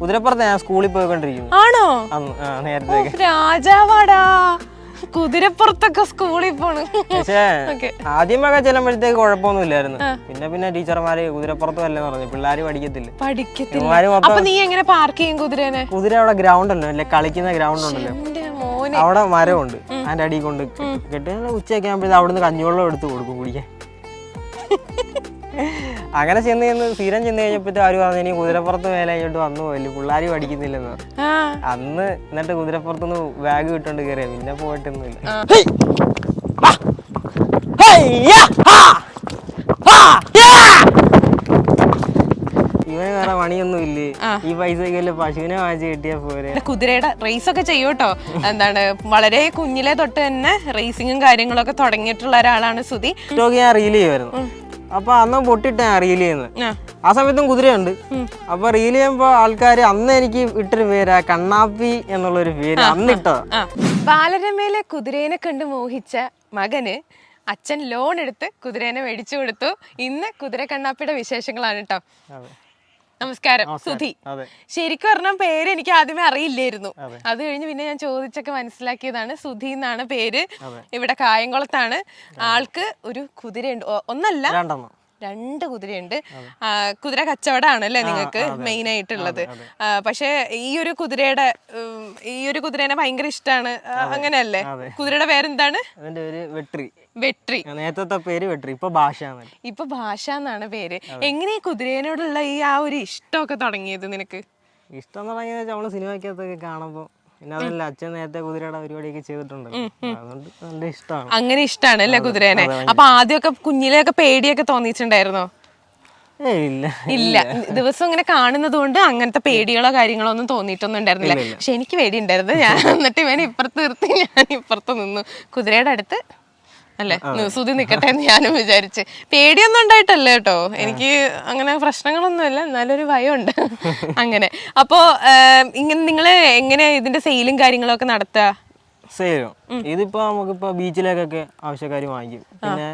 കുതിരപ്പുറത്ത് ഞാൻ സ്കൂളിൽ പോയിക്കൊണ്ടിരിക്കുന്നു. ആണോ? നേരത്തെ രാജാവാടാ. കുതിരപ്പുറത്തൊക്കെ സ്കൂളിൽ പോണു. പക്ഷേ ആദ്യമൊക്കെ ചെല്ലുമ്പോഴത്തേക്ക് കുഴപ്പമൊന്നും ഇല്ലായിരുന്നു. പിന്നെ പിന്നെ ടീച്ചർമാര് കുതിരപ്പുറത്ത് അല്ലെന്ന് പറഞ്ഞു. പിള്ളേര് പഠിക്കത്തില്ല. നീ എങ്ങനെ പാർക്ക് ചെയ്യും കുതിരനെ? കുതിര അവിടെ ഗ്രൗണ്ട് ഉണ്ടല്ലോ അല്ലെ കളിക്കുന്ന ഗ്രൗണ്ട് ഉണ്ടല്ലോ. അവിടെ മരമുണ്ട്. അതിന്റെ അടിയിൽ കൊണ്ട് കെട്ടി ഉച്ചയൊക്കെ ആകുമ്പോഴത്തേക്ക് അവിടുന്ന് കഞ്ഞിവെള്ളം എടുത്ത് കൊടുക്കും കുടിക്കാൻ. അങ്ങനെ ചെന്ന് ചെന്ന് സ്ഥിരം ചെന്ന് കഴിഞ്ഞപ്പോഴത്തെ ആര് പറഞ്ഞു ഇനി കുതിരപ്പുറത്ത് മേലെ ഇങ്ങോട്ട് വന്നു പോയില്ല പിള്ളേർ പഠിക്കുന്നില്ലെന്ന്. അന്ന് എന്നിട്ട് കുതിരപ്പുറത്തുനിന്ന് ബാഗ് വിട്ടോണ്ട് കയറിയ പിന്നെ പോയിട്ടൊന്നുമില്ല. ഇവന് വേറെ പണിയൊന്നും ഇല്ലേ? ആ. ഈ പൈസ പശുവിനെ വാങ്ങിച്ച് കിട്ടിയാ പോരെ? കുതിരയുടെ റേസ് ഒക്കെ ചെയ്യൂട്ടോ എന്താണ് വളരെ കുഞ്ഞിലെ തൊട്ട് തന്നെ റേസിംഗും കാര്യങ്ങളൊക്കെ തുടങ്ങിയിട്ടുള്ള ഒരാളാണ് സുധി. ഞാൻ റീൽ ചെയ്യുമായിരുന്നു. അപ്പൊ അന്ന് പൊട്ടിട്ട് ഞാൻ റീൽ ചെയ്യുന്നത് ആ. സമയത്തും കുതിരയുണ്ട്. അപ്പൊ റീൽ ചെയ്യുമ്പോ ആൾക്കാർ അന്ന് എനിക്ക് ഇട്ടൊരു പേരാ കണ്ണാപ്പി എന്നുള്ളൊരു പേര് അന്ന് ഇട്ടതാ. ബാലരമയിലെ കുതിരേനെ കണ്ട് മോഹിച്ച മകന് അച്ഛൻ ലോൺ എടുത്ത് കുതിരേനെ മേടിച്ചു കൊടുത്തു. ഇന്ന് കുതിര കണ്ണാപ്പിയുടെ വിശേഷങ്ങളാണ് കേട്ടോ നമസ്കാരം. സുധി. ശരിക്കും പറഞ്ഞ പേര് എനിക്ക് ആദ്യമേ അറിയില്ലായിരുന്നു. അതെ. കഴിഞ്ഞ് പിന്നെ ഞാൻ ചോദിച്ചൊക്കെ മനസ്സിലാക്കിയതാണ് സുധി എന്നാണ് പേര്. ഇവിടെ കായംകുളത്താണ്. ആൾക്ക് ഒരു കുതിരയുണ്ട്. ഒ- ഒന്നല്ല രണ്ട് കുതിരയുണ്ട്. ആ, കുതിര കച്ചവടമാണ് അല്ലേ നിങ്ങൾക്ക് മെയിൻ ആയിട്ടുള്ളത് ആ, പക്ഷേ ഈ ഒരു കുതിരയുടെ ഉം, ഈ ഒരു കുതിരേനെ ഭയങ്കര ഇഷ്ടമാണ് അങ്ങനെയല്ലേ. കുതിരയുടെ പേരെന്താണ്? അതിന്റെ ഒരു വെട്രി. വെട്രി. നേരത്തെ പേര് വെട്രി ഇപ്പൊ ഭാഷ ഇപ്പൊ ഭാഷ എന്നാണ് പേര്. എങ്ങനെ കുതിരേനോടുള്ള ഈ ആ ഒരു ഇഷ്ടമൊക്കെ തുടങ്ങിയത് നിനക്ക്? ഇഷ്ടം തുടങ്ങിയത് നമ്മൾ സിനിമയ്ക്കകത്തൊക്കെ കാണുമ്പോ പിന്നെ അതല്ല അച്ഛൻ നേരത്തെ കുതിരയുടെ പരിപാടിയൊക്കെ ചെയ്തിട്ടുണ്ട് അതുകൊണ്ട് നല്ല ഇഷ്ടമാണ്. അങ്ങനെ ഇഷ്ടമാണ് അല്ലേ കുതിരേനെ? അപ്പൊ ആദ്യമൊക്കെ കുഞ്ഞിലെയൊക്കെ പേടിയൊക്കെ തോന്നിയിട്ടുണ്ടായിരുന്നോ? ഇല്ല. ഇല്ല. ദിവസം ഇങ്ങനെ കാണുന്നത് കൊണ്ട് അങ്ങനത്തെ പേടികളോ കാര്യങ്ങളോ ഒന്നും തോന്നിയിട്ടൊന്നും ഉണ്ടായിരുന്നില്ല. പക്ഷെ എനിക്ക് പേടി ഉണ്ടായിരുന്നു ഞാൻ എന്നിട്ട് ഇവനെ ഇപ്പുറത്ത് നിർത്തി ഞാൻ ഇപ്പുറത്ത് നിന്നു. കുതിരയുടെ അടുത്ത് അല്ലേ? സുതി നിക്കട്ടെ എന്ന് ഞാനും വിചാരിച്ച്. പേടിയൊന്നും ഉണ്ടായിട്ടല്ല കേട്ടോ. എനിക്ക് അങ്ങനെ പ്രശ്നങ്ങളൊന്നുമില്ല. എന്നാലൊരു ഭയമുണ്ട്. അങ്ങനെ. അപ്പോ ഇങ്ങനെ നിങ്ങൾ എങ്ങനെ ഇതിന്റെ സെയിലും കാര്യങ്ങളൊക്കെ നടത്തുക സെയിലും. ഇതിപ്പോ നമുക്കിപ്പോ ബീച്ചിലേക്കൊക്കെ ആവശ്യക്കാർ വാങ്ങിക്കും. പിന്നെ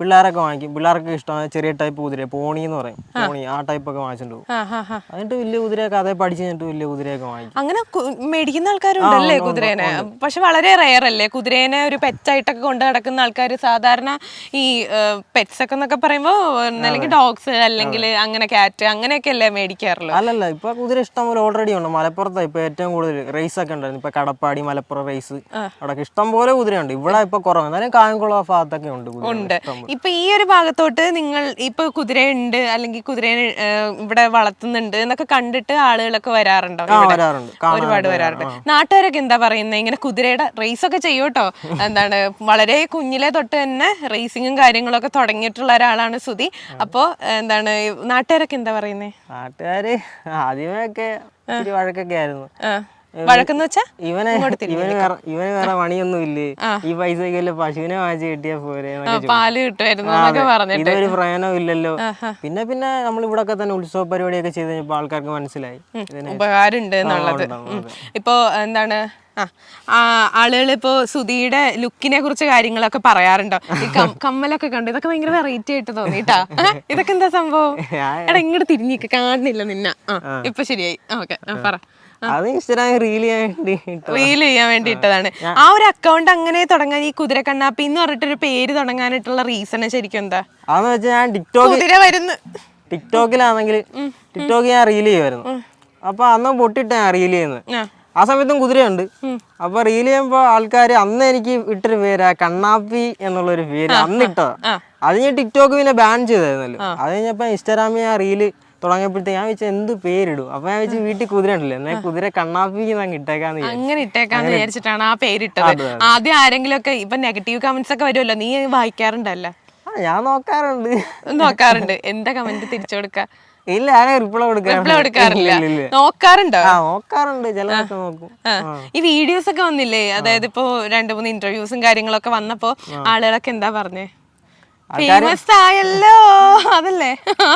പിള്ളേരൊക്കെ വാങ്ങിക്കും. പിള്ളേർക്ക് ഇഷ്ടമാണ് ചെറിയ ടൈപ്പ് കുതിര പോണി എന്ന് പറയും. പോണി ആ ടൈപ്പ് ഒക്കെ വാങ്ങിച്ചിട്ടുണ്ട് പോകും. എന്നിട്ട് വലിയ കുതിരയൊക്കെ അതേ പഠിച്ചു കഴിഞ്ഞിട്ട് വലിയ കുതിരയൊക്കെ വാങ്ങിക്കും. അങ്ങനെ മേടിക്കുന്ന ആൾക്കാരുണ്ടല്ലേ കുതിരേനെ? പക്ഷെ വളരെ റെയർ അല്ലേ? കുതിരേനെ ഒരു പെറ്റായിട്ടൊക്കെ കൊണ്ട് നടക്കുന്ന ആൾക്കാർ സാധാരണ ഈ പെറ്റ്സ് ഒക്കെ എന്നൊക്കെ പറയുമ്പോൾ അല്ലെങ്കിൽ ഡോഗ്സ് അല്ലെങ്കിൽ അങ്ങനെ കാറ്റ് അങ്ങനെയൊക്കെ അല്ലേ മേടിക്കാറുള്ളൂ? അല്ലല്ല ഇപ്പൊ കുതിര ഇഷ്ടം പോലെ ഓൾറെഡി ഉണ്ട്. മലപ്പുറത്ത് ഇപ്പൊ ഏറ്റവും കൂടുതൽ റേസ് ഒക്കെ ഉണ്ടായിരുന്നു. ഇപ്പൊ കടപ്പാടി മലപ്പുറം റേസ് അവിടെ ഇഷ്ടം പോലെ കുതിരയുണ്ട്. ഇവിടെ ഇപ്പൊ കുറവ്. എന്നാലും കായംകുളം ഭാഗത്തൊക്കെ ഉണ്ട് ഉണ്ട്. ഇപ്പൊ ഈ ഒരു ഭാഗത്തോട്ട് നിങ്ങൾ ഇപ്പൊ കുതിരയുണ്ട് അല്ലെങ്കിൽ കുതിരയെ ഇവിടെ വളർത്തുന്നുണ്ട് എന്നൊക്കെ കണ്ടിട്ട് ആളുകളൊക്കെ വരാറുണ്ടോ? ഒരുപാട് വരാറുണ്ട്. നാട്ടുകാരൊക്കെ എന്താ പറയുന്നത് ഇങ്ങനെ കുതിരയുടെ റേസ് ഒക്കെ ചെയ്യൂട്ടോ? എന്താണ് വളരെ കുഞ്ഞിലെ തൊട്ട് തന്നെ റേസിങ്ങും കാര്യങ്ങളൊക്കെ തുടങ്ങിയിട്ടുള്ള ഒരാളാണ് സുധി. അപ്പോ എന്താണ് നാട്ടുകാരൊക്കെ എന്താ പറയുന്നേ? നാട്ടുകാര് ആദ്യമേ ഒക്കെ വഴക്കൊക്കെ ആയിരുന്നു. വഴക്കെന്ന് വെച്ചാ ഇവനെ ഇവന് വേറെ ഇവന് വേറെ പണിയൊന്നും ഇല്ലേ ഈ പൈസക്കല്ലേ പശുവിനെ വാങ്ങിച്ച് കിട്ടിയാ പോരെ. പാൽ കിട്ടുമായിരുന്നു ഇതൊരു പ്രയോജനം ഇല്ലല്ലോ. പിന്നെ പിന്നെ നമ്മൾ ഇവിടെ ഒക്കെ തന്നെ ഉത്സവ പരിപാടിയൊക്കെ ചെയ്ത് കഴിഞ്ഞപ്പോ ആൾക്കാർക്ക് മനസ്സിലായി. ഉപകാരം ഉണ്ട് എന്നുള്ളത് ഇപ്പോ എന്താണ് ആ ആളുകൾ ഇപ്പോ സുധിയുടെ ലുക്കിനെ കുറിച്ച് കാര്യങ്ങളൊക്കെ പറയാറുണ്ടോ? ഈ കമ്മലൊക്കെ കണ്ടു. ഇതൊക്കെ ഭയങ്കര വെറൈറ്റി ആയിട്ട് തോന്നിട്ടാ ഇതൊക്കെ എന്താ സംഭവം? എടാ ഇങ്ങോട്ട് തിരിഞ്ഞിക്ക. കാണുന്നില്ല നിന്ന. ആ ഇപ്പൊ ശരിയായി. ഓക്കെ. പറ. അത് ഇൻസ്റ്റാഗ്രാം റീൽ ചെയ്യാൻ വേണ്ടി. റീൽ ചെയ്യാൻ വേണ്ടി ഇട്ടതാണ് ആ ഒരു അക്കൗണ്ട് അങ്ങനെ തുടങ്ങാൻ ഈ കുതിര കണ്ണാപ്പി എന്ന് പറഞ്ഞിട്ടൊരു പേര് തുടങ്ങാനായിട്ടുള്ള റീസൺ ശരിക്കും എന്താ? അതെന്ന് വെച്ചാൽ ഞാൻ ടിക്ടോക്ക് കുതിര വരുന്നു. ടിക്ടോക്കിലാണെങ്കിൽ ടിക്ടോക്ക് ഞാൻ റീൽ ചെയ്യുമായിരുന്നു അപ്പൊ അന്ന് പൊട്ടിട്ട് ഞാൻ റീൽ ചെയ്യുന്നത്. ആ സമയത്തും കുതിരയുണ്ട്. അപ്പൊ റീൽ ചെയ്യുമ്പോ ആൾക്കാർ അന്ന് എനിക്ക് ഇട്ടൊരു പേരാ കണ്ണാപ്പി എന്നുള്ളൊരു പേര് അന്ന് ഇട്ടതാ. അത് ഞാൻ ടിക്ടോക്ക് പിന്നെ ബാൻ ചെയ്തായിരുന്നല്ലോ അത് കഴിഞ്ഞപ്പോ ഇൻസ്റ്റാഗ്രാമിൽ ആ റീൽ തുടങ്ങിയപ്പോഴത്തേക്ക് ഞാൻ വെച്ചാൽ എന്ത് പേരിടും? അപ്പൊ ഞാൻ വെച്ച് വീട്ടിൽ കുതിര ഉണ്ടല്ലോ എന്നാൽ കുതിര കണ്ണാപ്പിക്ക് ഞാൻ ഇട്ടേക്കാന്ന് അങ്ങനെ ഇട്ടേക്കാന്ന് വിചാരിച്ചിട്ടാണ് ആ പേരിട്ടത്. ആദ്യം ആരെങ്കിലും ഒക്കെ ഇപ്പൊ നെഗറ്റീവ് കമന്റ്സ് ഒക്കെ വരുമല്ലോ. നീ വായിക്കാറുണ്ടല്ലോ? ഞാൻ നോക്കാറുണ്ട്. നോക്കാറുണ്ട്. എന്താ കമന്റ് തിരിച്ചു കൊടുക്ക ഇല്ല ഞാൻ റിപ്ലൈ കൊടുക്കാറില്ല. നോക്കാറുണ്ടോ? ആ നോക്കാറുണ്ട്. ചിലതൊക്കെ നോക്കും. ഈ വീഡിയോസ് ഒക്കെ വന്നില്ലേ? അതായത് ഇപ്പോ രണ്ട് മൂന്ന് ഇന്റർവ്യൂസും കാര്യങ്ങളൊക്കെ വന്നപ്പോ ആളുകളൊക്കെ എന്താ പറഞ്ഞേ? ഫേമസ് ആയല്ലോ അതല്ലേ?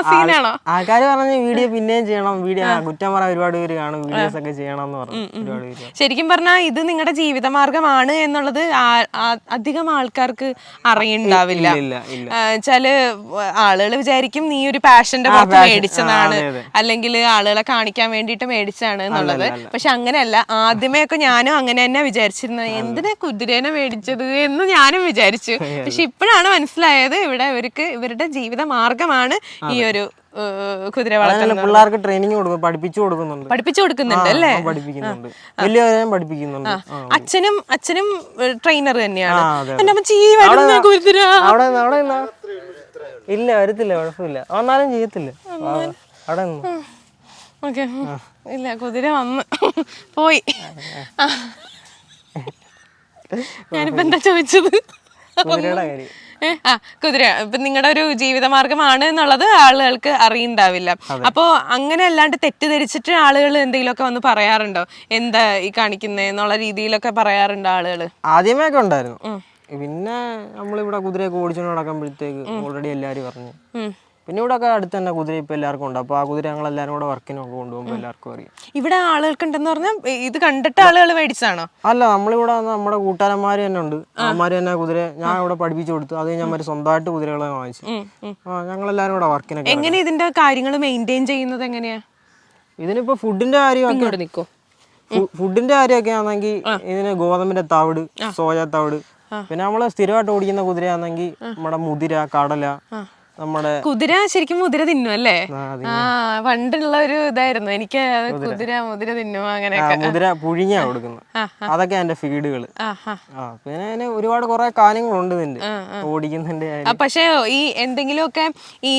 സീനാണോ? ആൾക്കാർ പറഞ്ഞ വീഡിയോ പിന്നെയും ചെയ്യണം വീഡിയോ കുറ്റം പറയാൻ ഒരുപാട് പേര് കാണും വീഡിയോസ് ഒക്കെ ചെയ്യണം എന്ന് പറഞ്ഞു ശരിക്കും പറഞ്ഞാൽ ഇത് നിങ്ങളുടെ ജീവിത മാർഗമാണ് എന്നുള്ളത് അധികം ആൾക്കാർക്ക് അറിയണ്ടാവില്ല. ചില വെച്ചാൽ ആളുകൾ വിചാരിക്കും നീ ഒരു പാഷന്റെ പുറത്ത്. മേടിച്ചതാണ്. അല്ലെങ്കിൽ ആളുകളെ കാണിക്കാൻ വേണ്ടിയിട്ട് മേടിച്ചാണ് എന്നുള്ളത്. പക്ഷെ അങ്ങനെയല്ല. ആദ്യമേ ഒക്കെ ഞാനും അങ്ങനെ തന്നെ വിചാരിച്ചിരുന്നത് എന്തിനാ കുതിരേനെ മേടിച്ചത് എന്ന് ഞാനും വിചാരിച്ചു. പക്ഷെ ഇപ്പോഴാണ് മനസ്സിലായത് ഇവിടെ ഇവർക്ക് ഇവരുടെ ജീവിത മാർഗമാണ് ഈ ഒരു കുതിര വളർത്തൽ അതല്ല പിള്ളേർക്ക് ട്രെയിനിങ് കൊടുക്കും പഠിപ്പിച്ചു കൊടുക്കുന്നുണ്ട്. പഠിപ്പിച്ചു കൊടുക്കുന്നുണ്ട് അല്ലേ? പഠിപ്പിക്കുന്നുണ്ട്. വലിയവരെയും പഠിപ്പിക്കുന്നുണ്ട്. അച്ഛനും അച്ഛനും ട്രെയിനർ തന്നെയാണ്. എന്റെ അമ്മച്ചി കുതിര. അവിടെ നിന്ന് അവിടെ ഇല്ല വരത്തില്ല കുഴപ്പമില്ല. വന്നാലും ചെയ്യത്തില്ല. ആ, അവിടെ ഓക്കെ. ഇല്ല കുതിര വന്ന് പോയി. ഞാനിപ്പോ എന്താ ചോദിച്ചത്? കുതിരയുടെ കാര്യം. ആ കുതിര. ഇപ്പൊ നിങ്ങളുടെ ഒരു ജീവിതമാർഗമാണ് എന്നുള്ളത് ആളുകൾക്ക് അറിയണ്ടാവില്ല. അപ്പോ അങ്ങനെ അല്ലാണ്ട് തെറ്റിദ്ധരിച്ചിട്ട് ആളുകൾ എന്തെങ്കിലുമൊക്കെ വന്ന് പറയാറുണ്ടോ? എന്താ ഈ കാണിക്കുന്നത് എന്നുള്ള രീതിയിലൊക്കെ പറയാറുണ്ടോ ആളുകൾ ആദ്യമേ ഉണ്ടായിരുന്നു. പിന്നെ നമ്മളിവിടെ കുതിരയൊക്കെ ഓടിച്ചു നടക്കുമ്പോഴത്തേക്ക് ഓൾറെഡി എല്ലാരും പറഞ്ഞു പിന്നെ ഇവിടെ ഒക്കെ അടുത്ത് തന്നെ കുതിര ഇപ്പൊ എല്ലാവർക്കും ഉണ്ട്. അപ്പൊ ആ കുതിര ഞങ്ങൾ എല്ലാവരും കൂടെ വർക്കിനൊക്കെ കൊണ്ടുപോകുമ്പോൾ എല്ലാവർക്കും അറിയാം. ഇവിടെ ആളുകൾക്കുണ്ടെന്ന് പറഞ്ഞാൽ ഇത് കണ്ടിട്ട് ആളുകൾ മേടിച്ചാണോ അല്ല നമ്മളിവിടെ വന്ന് നമ്മുടെ കൂട്ടുകാരന്മാർ തന്നെ ഉണ്ട്. അവന്മാർ തന്നെ കുതിര ഞാൻ ഇവിടെ പഠിപ്പിച്ചു കൊടുത്തു. അത് ഞാൻ അവന്മാർ സ്വന്തമായിട്ട് കുതിരകളെ വാങ്ങിച്ചു. ഞങ്ങൾ എല്ലാരും കൂടെ വർക്കിനൊക്കെ എങ്ങനെ ഇതിന്റെ കാര്യങ്ങൾ മെയിന്റെയിൻ ചെയ്യുന്നത് എങ്ങനെയാ? ഇതിനിപ്പോ ഫുഡിന്റെ കാര്യമൊക്കെ നിക്കോ. ഫു- ഫുഡിന്റെ കാര്യമൊക്കെ ആണെങ്കിൽ ഇതിന് ഗോതമ്പിന്റെ തവിട് സോയ തവിട് പിന്നെ നമ്മൾ സ്ഥിരമായിട്ട് ഓടിക്കുന്ന കുതിരയാണെങ്കിൽ നമ്മുടെ മുതിര കടല നമ്മുടെ കുതിര ശരിക്കും മുതിര തിന്നും അല്ലേ? ആ, പണ്ടുള്ള ഒരു ഇതായിരുന്നു. എനിക്ക് കുതിര മുതിര തിന്നും അങ്ങനെ കുതിര മുതിര പുഴുങ്ങിയാ കൊടുക്കുന്നത്. അതൊക്കെ എന്റെ ഫീഡുകൾ പിന്നെ ഒരുപാട് കുറെ കാര്യങ്ങളുണ്ട് ഇതിന്റെ ഓടിക്കുന്നതിന്റെ പക്ഷേ ഈ എന്തെങ്കിലുമൊക്കെ ഈ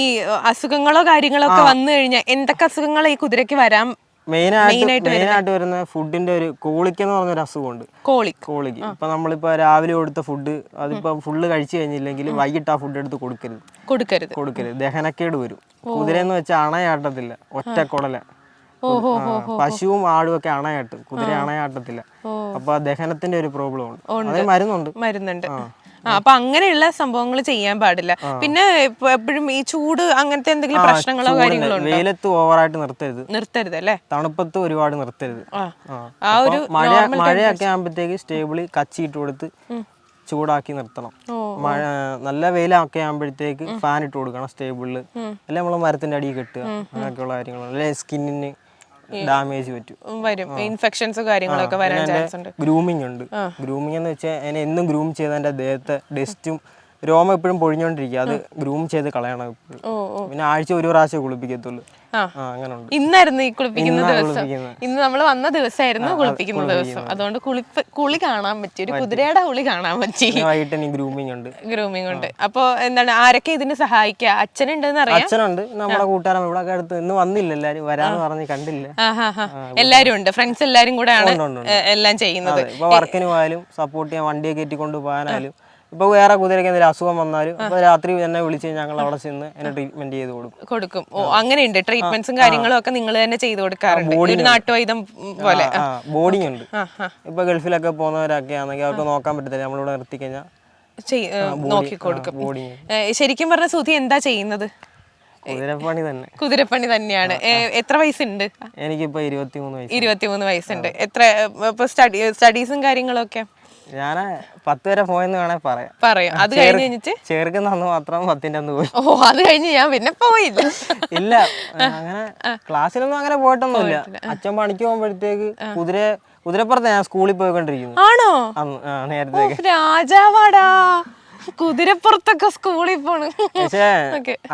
അസുഖങ്ങളോ കാര്യങ്ങളോ ഒക്കെ വന്നു കഴിഞ്ഞാൽ എന്തൊക്കെ അസുഖങ്ങൾ ഈ കുതിരക്ക് വരാം? മെയിനായിട്ട് മെയിനായിട്ട് വരുന്ന ഫുഡിന്റെ ഒരു കോളിക്ക് എന്ന് പറഞ്ഞൊരു അസുഖമുണ്ട്. കോളി കോളിക്ക്. ഇപ്പൊ നമ്മളിപ്പോ രാവിലെ കൊടുത്ത ഫുഡ് അതിപ്പോ ഫുള്ള് കഴിച്ചു കഴിഞ്ഞില്ലെങ്കിൽ വൈകിട്ട് ആ ഫുഡ് എടുത്ത് കൊടുക്കരുത്. കൊടുക്കരുത്. കൊടുക്കരുത്. ദഹനക്കേട് വരും. കുതിര എന്ന് വെച്ചാൽ അണയാട്ടത്തില്ല. ഒറ്റക്കൊടല പശുവും ആടും ഒക്കെ അണയാട്ടും. കുതിര അണയാട്ടത്തില്ല. അപ്പൊ ദഹനത്തിന്റെ ഒരു പ്രോബ്ലം ഉണ്ട്. അതിന് മരുന്നുണ്ട്. മരുന്നുണ്ട്. ആ. അപ്പൊ അങ്ങനെയുള്ള സംഭവങ്ങൾ ചെയ്യാൻ പാടില്ല. പിന്നെ എപ്പോഴും ഈ ചൂട് അങ്ങനത്തെ എന്തെങ്കിലും പ്രശ്നങ്ങളോ കാര്യങ്ങളോ വെയിലത്ത് ഓവറായിട്ട് നിർത്തരുത്. നിർത്തരുത് അല്ലേ? തണുപ്പത്ത് ഒരുപാട് നിർത്തരുത്. ആ. ഒരു മഴ മഴയൊക്കെ ആകുമ്പോഴത്തേക്ക് സ്റ്റേബിളി കച്ചിയിട്ട് കൊടുത്ത് ചൂടാക്കി നിർത്തണം. മഴ നല്ല വെയിലൊക്കെ ആകുമ്പോഴത്തേക്ക് ഫാൻ ഇട്ട് കൊടുക്കണം സ്റ്റേബിളിൽ അല്ലെ നമ്മൾ മരത്തിന്റെ അടിയിൽ കെട്ടുക. അങ്ങനെയൊക്കെയുള്ള കാര്യങ്ങൾ അല്ലെ സ്കിന്നിന് ഡാമേജ് പറ്റും. വരും. ഇൻഫെക്ഷൻസ് കാര്യങ്ങളൊക്കെ വരാൻ ചാൻസ് ഉണ്ട്. ഗ്രൂമിംഗ് ഉണ്ട്. ഗ്രൂമിംഗ് എന്ന് വെച്ചാൽ എന്നെ എന്നും ഗ്രൂം ചെയ്ത് അതിന്റെ ദേഹത്തെ ഡസ്റ്റും രോമം എപ്പോഴും പൊഴിഞ്ഞോണ്ടിരിക്കുക. അത് ഗ്രൂം ചെയ്ത് കളയണം എപ്പോഴും. പിന്നെ ആഴ്ച ഒരു പ്രാവശ്യം കുളിപ്പിക്കത്തുള്ളൂ. ആ. ആ അങ്ങനെ ഉണ്ട് ഇന്നായിരുന്നു ഈ കുളിപ്പിക്കുന്ന ദിവസം. ഇന്ന് നമ്മൾ വന്ന ദിവസമായിരുന്നു കുളിപ്പിക്കുന്ന ദിവസം. അതുകൊണ്ട് കുളിപ്പ് കുളി കാണാൻ പറ്റി. ഒരു കുതിരയുടെ കുളി കാണാൻ പറ്റി. വൈകിട്ട് ഗ്രൂമിംഗ് ഉണ്ട്. ഗ്രൂമിംഗ് ഉണ്ട്. അപ്പോ എന്താണ് ആരൊക്കെ ഇതിന് സഹായിക്കുക അച്ഛനുണ്ടെന്ന് അറിയാം? അച്ഛനുണ്ട്. നമ്മുടെ കൂട്ടുകാരൻ ഇവിടെ അടുത്ത് ഇന്ന് വന്നില്ല എല്ലാരും. വരാന്ന് പറഞ്ഞ് കണ്ടില്ല. എല്ലാരും ഉണ്ട്. ഫ്രണ്ട്സ് എല്ലാരും കൂടെ ആണ്. എല്ലാം ചെയ്യുന്നത്. ഇപ്പൊ വർക്കിന് പോയാലും സപ്പോർട്ട് ചെയ്യാൻ വണ്ടിയൊക്കെ കയറ്റി കൊണ്ട് പോകാനായാലും ഇപ്പൊ വേറെ കുതിരയ്ക്ക് എന്തെങ്കിലും അസുഖം വന്നാലും അപ്പൊ രാത്രി എന്നെ വിളിച്ച് ഞങ്ങൾ അവിടെ ചെന്ന് എന്നെ ട്രീറ്റ്മെന്റ് ചെയ്ത് കൊടുക്കും. കൊടുക്കും. ഓ അങ്ങനെയുണ്ട്. ട്രീറ്റ്മെന്റ്സും കാര്യങ്ങളും ഒക്കെ നിങ്ങൾ തന്നെ ചെയ്ത് കൊടുക്കാറുണ്ട്. ഒരു നാട്ടുവൈദ്യം പോലെ. ബോർഡിംഗ് ഉണ്ട്. ഇപ്പൊ ഗൾഫിലൊക്കെ പോകുന്നവരൊക്കെ ആണെങ്കിൽ അവർക്ക് നോക്കാൻ പറ്റത്തില്ല. നമ്മളിവിടെ നിർത്തി കഴിഞ്ഞാൽ ശരിക്കും പറഞ്ഞ സുധി എന്താ ചെയ്യുന്നത്? കുതിരപ്പണി തന്നെ. കുതിരപ്പണി തന്നെയാണ്. എത്ര വയസ്സുണ്ട്? എനിക്കിപ്പോ ഇരുപത്തിമൂന്ന് വയസ്സ് ഇരുപത്തിമൂന്ന് വയസ്സുണ്ട്. എത്ര ഇപ്പൊ സ്റ്റഡീസും കാര്യങ്ങളും ഒക്കെ ഞാൻ പത്ത് വരെ പോയെന്ന് വേണേ പറയാം. പറയാം. അത് കഴിഞ്ഞ് കഴിഞ്ഞിട്ട്? ചേർക്കുന്ന അന്ന് മാത്രം പത്തിന്റെ അന്ന് പോയി. ഓ അത് കഴിഞ്ഞ് ഞാൻ പിന്നെ പോയില്ല. ഇല്ല. അങ്ങനെ ക്ലാസ്സിലൊന്നും അങ്ങനെ പോയിട്ടൊന്നുമില്ല. അച്ഛൻ പണിക്ക് പോകുമ്പോഴത്തേക്ക് കുതിര കുതിരപ്പുറത്ത് ഞാൻ സ്കൂളിൽ പോയിക്കൊണ്ടിരിക്കുന്നു. ആണോ? നേരത്തെ രാജാവാടാ. കുതിരപ്പുറത്തൊക്കെ സ്കൂളിൽ പോണ്. പക്ഷേ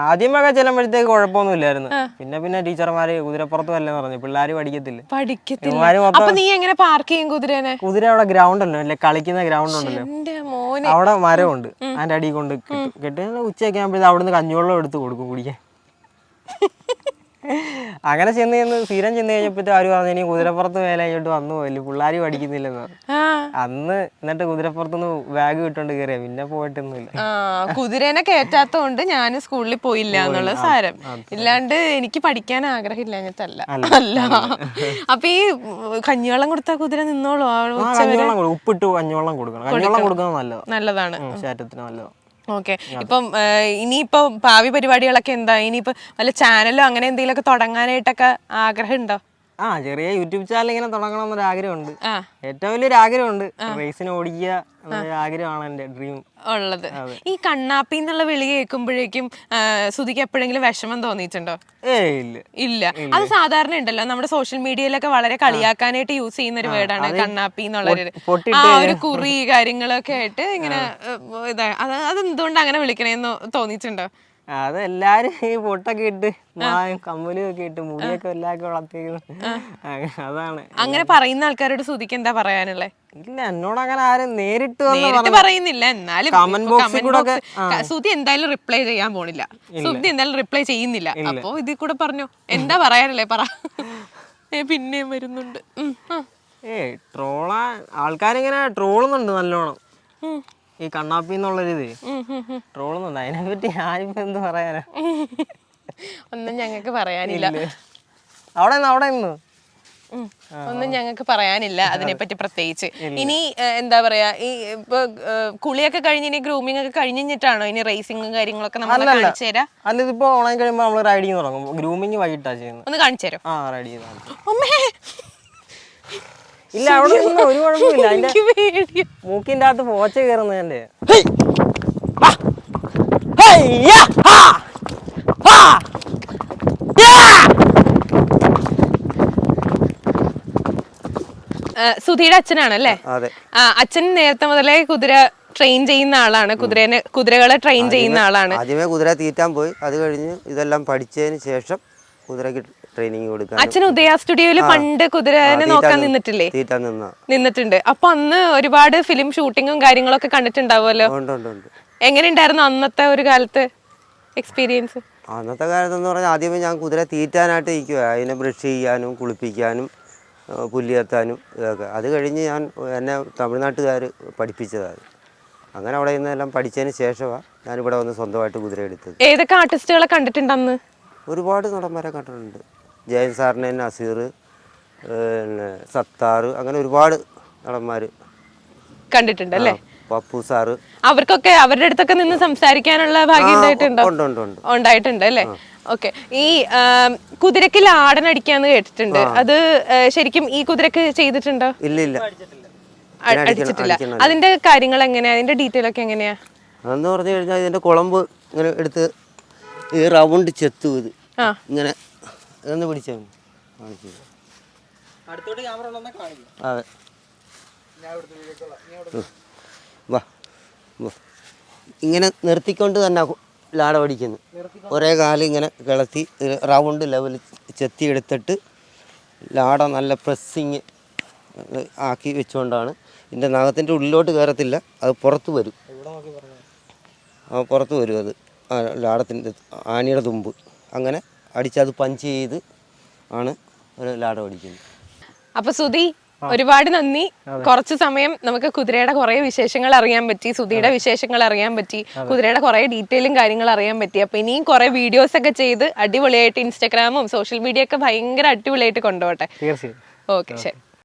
ആദ്യമൊക്കെ ചെല്ലുമ്പോഴത്തേക്ക് കുഴപ്പമൊന്നുമില്ലായിരുന്നു. പിന്നെ പിന്നെ ടീച്ചർമാര് കുതിരപ്പുറത്ത് വല്ല പറഞ്ഞു. പിള്ളേര് പഠിക്കത്തില്ല. പഠിക്കത്തില്ല. അപ്പൊ നീ എങ്ങനെ പാർക്ക് ചെയ്യും കുതിരനെ? കുതിര അവിടെ ഗ്രൗണ്ട് ഉണ്ടല്ലോ അല്ലെ കളിക്കുന്ന ഗ്രൗണ്ട് ഉണ്ടല്ലോ. അവിടെ മരമുണ്ട് അതിന്റെ അടി കൊണ്ട് കെട്ടും കെട്ടി ഉച്ചയൊക്കെ ആകുമ്പോഴത്തേക്ക് അവിടുന്ന് കഞ്ഞിവെള്ളം എടുത്ത് കൊടുക്കും കുടിക്കാൻ. അങ്ങനെ ചെന്ന് ചെന്ന് സ്ഥിരം ചെന്ന് കഴിഞ്ഞപ്പോഴത്തെ ആര് പറഞ്ഞു ഇനി കുതിരപ്പുറത്ത് മേലെ ഇങ്ങോട്ട് വന്നു പോയില്ല പിള്ളേർ പഠിക്കുന്നില്ലെന്ന്. അന്ന് എന്നിട്ട് കുതിരപ്പുറത്തുനിന്ന് ബാഗ് കിട്ടോണ്ട് കയറിയ പിന്നെ പോയിട്ടൊന്നുമില്ല. കുതിരേനെ കയറ്റാത്തോണ്ട് ഞാൻ സ്കൂളിൽ പോയില്ല എന്നുള്ള സാരം. ഇല്ലാണ്ട് എനിക്ക് പഠിക്കാൻ ആഗ്രഹമില്ല അങ്ങനത്തല്ല. അല്ല. അപ്പൊ ഈ കഞ്ഞിവെള്ളം കൊടുത്താ കുതിര നിന്നോളൂ ഉപ്പിട്ട് കഞ്ഞിവെള്ളം കൊടുക്കണം. കഞ്ഞിവെള്ളം കൊടുക്കുന്നത് നല്ലതാണ്. നല്ലതാണ് ശരീരത്തിന് നല്ലതാണ് ഓക്കെ. ഇപ്പം ഇനിയിപ്പോ ഭാവി പരിപാടികളൊക്കെ എന്താ? ഇനിയിപ്പോ വല്ല ചാനലോ അങ്ങനെ എന്തെങ്കിലുമൊക്കെ തുടങ്ങാനായിട്ടൊക്കെ ആഗ്രഹം ഉണ്ടോ? ആ ചെറിയ യൂട്യൂബ് ചാനൽ ഇങ്ങനെ തുടങ്ങണം എന്നൊരു ആഗ്രഹമുണ്ട് ഏറ്റവും വലിയൊരു ആഗ്രഹമുണ്ട് റേസിന് ഓടിക്കുക എന്നൊരു ആഗ്രഹമാണ് എന്റെ ഡ്രീം ഉള്ളത്. ഈ കണ്ണാപ്പി എന്നുള്ള വിളി കേൾക്കുമ്പോഴേക്കും സുധിക്ക് എപ്പോഴെങ്കിലും വിഷമം തോന്നിയിട്ടുണ്ടോ? ഇല്ല. ഇല്ല. അത് സാധാരണ ഉണ്ടല്ലോ. നമ്മുടെ സോഷ്യൽ മീഡിയയിലൊക്കെ വളരെ കളിയാക്കാനായിട്ട് യൂസ് ചെയ്യുന്ന ഒരു വേർഡാണ് കണ്ണാപ്പി എന്നുള്ളൊരു ആ ഒരു കുറി കാര്യങ്ങളൊക്കെ ആയിട്ട് ഇങ്ങനെ ഇതാ അത് എന്തുകൊണ്ട് അങ്ങനെ വിളിക്കണേന്ന് തോന്നിയിട്ടുണ്ടോ? അത് എല്ലാരും ഈ പൊട്ടൊക്കെ ഇട്ട് മായും കമ്മലും ഒക്കെ ഇട്ട് മുടിയൊക്കെ എല്ലാവർക്കും വളർത്തിയിരുന്നു അതാണ്. അങ്ങനെ പറയുന്ന ആൾക്കാരോട് സുധിക്ക് എന്താ പറയാനുള്ളത് ഇല്ല എന്നോട് അങ്ങനെ ആരും നേരിട്ട് പറയുന്നില്ല. എന്നാലും കമന്റ് ബോക്സിൽ കൂടെ സുധി എന്തായാലും റിപ്ലൈ ചെയ്യാൻ പോണില്ല. സുധി എന്തായാലും റിപ്ലൈ ചെയ്യുന്നില്ല. അപ്പൊ ഇതിൽ കൂടെ പറഞ്ഞു എന്താ പറയാനല്ലേ പറ. പിന്നെയും വരുന്നുണ്ട്. ഏ ട്രോളാ ആൾക്കാരിങ്ങനെ ട്രോളുന്നുണ്ട് നല്ലോണം. ഈ കണ്ണാപ്പി എന്നുള്ളൊരിത് ട്രോളൊന്നുണ്ട് അതിനെ പറ്റി ട്രോളുന്നുണ്ട് അതിനെപ്പറ്റി ഞാനിപ്പോ എന്ത് പറയാനാ? ഒന്നും ഞങ്ങൾക്ക് പറയാനില്ല. അവിടെ നിന്ന് അവിടെ നിന്ന്. ഒന്നും ഞങ്ങൾക്ക് പറയാനില്ല അതിനെപ്പറ്റി പ്രത്യേകിച്ച്. ഇനി എന്താ പറയാ ഈ ഇപ്പൊ കുളിയൊക്കെ കഴിഞ്ഞ് ഇനി ഗ്രൂമിംഗ് ഒക്കെ കഴിഞ്ഞിട്ടാണോ ഇനി റേസിംഗും കാര്യങ്ങളൊക്കെ നമ്മൾ കാണിച്ചു തരാം? അല്ല ഇതിപ്പോ ഓൺലൈൻ കഴിയുമ്പോൾ നമ്മൾ റൈഡിങ് തുടങ്ങും. ഗ്രൂമിംഗ് വൈകിട്ടാ ചെയ്യുന്നത്. ഒന്ന് കാണിച്ചു തരാം? ആ റൈഡ് ഇല്ല അവിടെ നിന്ന് ഒരു കുഴപ്പമില്ല അതിന്റെ മൂക്കിന്റെ അകത്ത് പോച്ച കയറുന്നതിന്റെ ആ, സുധിയുടെ അച്ഛനാണല്ലേ? അച്ഛൻ നേരത്തെ മുതലേ കുതിര ട്രെയിൻ ചെയ്യുന്ന ആളാണ്. കുതിരേനെ കുതിരകളെ ട്രെയിൻ ചെയ്യുന്ന ആളാണ്. ആദ്യമേ കുതിര തീറ്റാൻ പോയി. അത് കഴിഞ്ഞ് ഇതെല്ലാം പഠിച്ചതിന് ശേഷം കുതിരക്ക് ട്രെയിനിങ് കൊടുക്കാൻ അച്ഛൻ ഉദയ സ്റ്റുഡിയോയിൽ പണ്ട് കുതിരനെ നോക്കാൻ നിന്നിട്ടില്ലേ? തീറ്റാൻ നിന്ന. നിന്നിട്ടുണ്ട്. അപ്പൊ അന്ന് ഒരുപാട് ഫിലിം ഷൂട്ടിങ്ങും കാര്യങ്ങളൊക്കെ കണ്ടിട്ടുണ്ടാവുമല്ലോ. ഉണ്ട് ഉണ്ട് ഉണ്ട്. എങ്ങനെയുണ്ടായിരുന്നു അന്നത്തെ ഒരു കാലത്ത് എക്സ്പീരിയൻസ് അന്നത്തെ കാലത്തെന്ന് പറഞ്ഞാൽ ആദ്യമേ ഞാൻ കുതിര തീറ്റാനായിട്ട് ഇരിക്കുക അതിനെ ബ്രഷ് ചെയ്യാനും കുളിപ്പിക്കാനും പുല്ലിയെത്താനും ഇതൊക്കെ. അത് കഴിഞ്ഞ് ഞാൻ എന്നെ തമിഴ്നാട്ടുകാർ പഠിപ്പിച്ചതാണ്. അങ്ങനെ അവിടെ നിന്നെല്ലാം പഠിച്ചതിന് ശേഷമാണ് ഞാനിവിടെ വന്ന് സ്വന്തമായിട്ട് കുതിര എടുത്തത്. ഏതൊക്കെ ആർട്ടിസ്റ്റുകളെ കണ്ടിട്ടുണ്ടെന്ന് ഒരുപാട് നടന്മാരെ കണ്ടിട്ടുണ്ട്. ജയൻ സാറിനെ നസീർ പിന്നെ സത്താർ അങ്ങനെ ഒരുപാട് നടന്മാർ കണ്ടിട്ടുണ്ട് അല്ലേ? പപ്പു സാറ്. അവർക്കൊക്കെ അവരുടെ അടുത്തൊക്കെ നിന്ന് സംസാരിക്കാനുള്ള ഭാഗ്യം ഉണ്ടായിട്ടുണ്ടോ? ഉണ്ട് ഉണ്ട് ഉണ്ട്. ഉണ്ടായിട്ടുണ്ട് അല്ലേ? ഓക്കെ. ഈ കുതിരക്കിൽ കുതിരക്ക് ലാടൻ അടിക്കാന്ന് കേട്ടിട്ടുണ്ട്. അത് ശരിക്കും ഈ കുതിരക്ക് ചെയ്തിട്ടുണ്ടോ? ഇല്ല ഇല്ല. അടിച്ചിട്ടില്ല. അതിന്റെ കാര്യങ്ങൾ എങ്ങനെയാ അതിന്റെ ഡീറ്റെയിൽ ഒക്കെ എങ്ങനെയാ? അതെന്ന് പറഞ്ഞു കഴിഞ്ഞാൽ ഇതിന്റെ കുളമ്പ് ഇങ്ങനെ എടുത്ത് ഈ റൗണ്ട് ചെത്തു ഇത്. ഇങ്ങനെ ഇതൊന്ന് പിടിച്ചാൽ കാണിച്ചു അടുത്തോട്ട് ക്യാമറ ഉണ്ടെന്നാ കാണിക്കും. അതെ. വാ. വാ. ഇങ്ങനെ നിർത്തിക്കൊണ്ട് തന്നെ ലാട പഠിക്കുന്നു. ഒരേ കാലം ഇങ്ങനെ കിളത്തി റൗണ്ട് ലെവലിൽ ചെത്തി എടുത്തിട്ട് ലാട നല്ല പ്രസ്സിങ് ആക്കി വെച്ചുകൊണ്ടാണ് ഇതിന്റെ നഖത്തിന്റെ ഉള്ളിലോട്ട് കയറത്തില്ല അത് പുറത്ത് വരും. ആ പുറത്ത് വരും അത്. ലാടത്തിന്റെ ആനയുടെ തുമ്പ്. അങ്ങനെ അടിച്ചത് പഞ്ച് ചെയ്ത് ആണ് ഒരു ലാട പഠിക്കുന്നത് അപ്പൊ സുധി ഒരുപാട് നന്ദി. കുറച്ച് സമയം നമുക്ക് കുതിരയുടെ കുറെ വിശേഷങ്ങൾ അറിയാൻ പറ്റി സുധിയുടെ വിശേഷങ്ങൾ അറിയാൻ പറ്റി കുതിരയുടെ കുറെ ഡീറ്റെയിലും കാര്യങ്ങൾ അറിയാൻ പറ്റി. അപ്പൊ ഇനിയും കുറെ വീഡിയോസ് ഒക്കെ ചെയ്ത് അടിപൊളിയായിട്ട് ഇൻസ്റ്റാഗ്രാമും സോഷ്യൽ മീഡിയ ഒക്കെ ഭയങ്കര അടിപൊളിയായിട്ട് കൊണ്ടുപോട്ടെ ഓക്കെ ശരി.